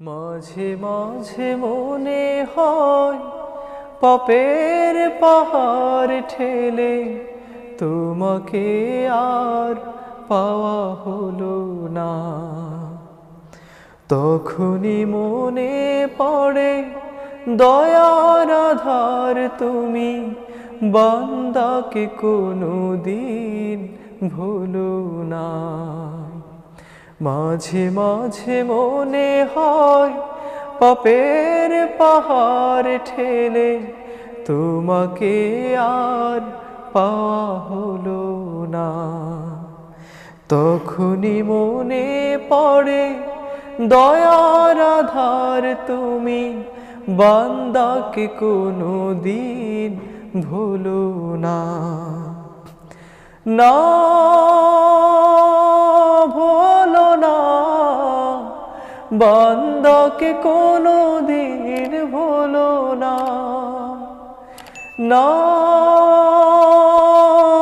মাঝে মাঝে মনে হয় পাপের পাহাড় ঠেলে তোমাকে আর পাওয়া হলো না। তখনই মনে পড়ে দয়ার আধার তুমি, বান্দাকে কোনো দিন ভুলো না। মাঝে মাঝে মনে হয় পাপের পাহাড় ঠেলে তোমাকে আর পাওয়া হলো না। তখনই মনে পড়ে দয়ার আধার তুমি, বান্দাকে কোনো দিন ভুলো না। না বান্দাকে কোনো দিন ভোলো না। না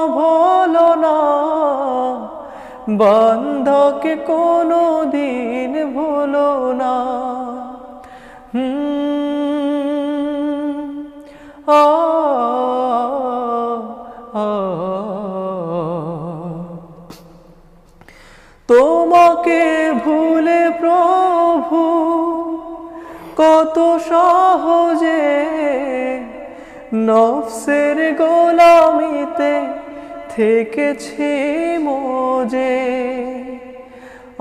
ভোলো না। বান্দাকে কোনো দিন ভোলো না। আ। তোমাকে ভুলে কত সহজে নফসের গোলামিতে থেকেছি মোজে।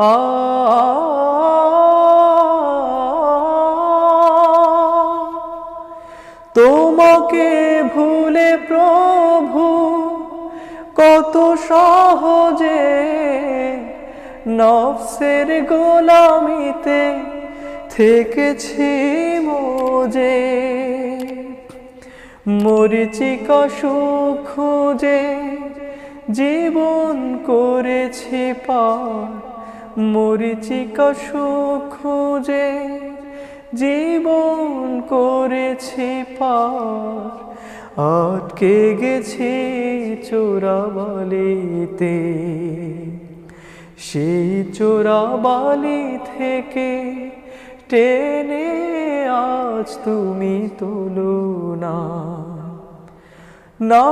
আ তোমাকে ভুলে প্রভু কত সহজে নফসের গোলামিতে থেকেছি মোজে মরিচিকা সুখ খুঁজে, জীবন করেছি পার মরিচিকা সুখ খুঁজে, জীবন করেছি পার। আটকে গেছি চোরাবালিতে, সেই চোরাবালি থেকে টেনে আজ তুমি তোলো না। না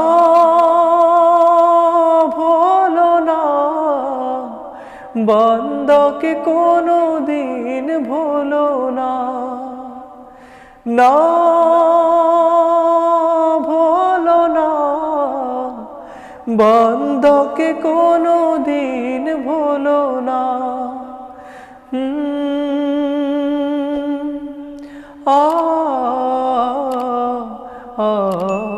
ভোলো না। বান্দাকে কোনো দিন ভোলো না। না ভোলো না। বান্দাকে কোনো দিন ভোলো না। হুম, আ আ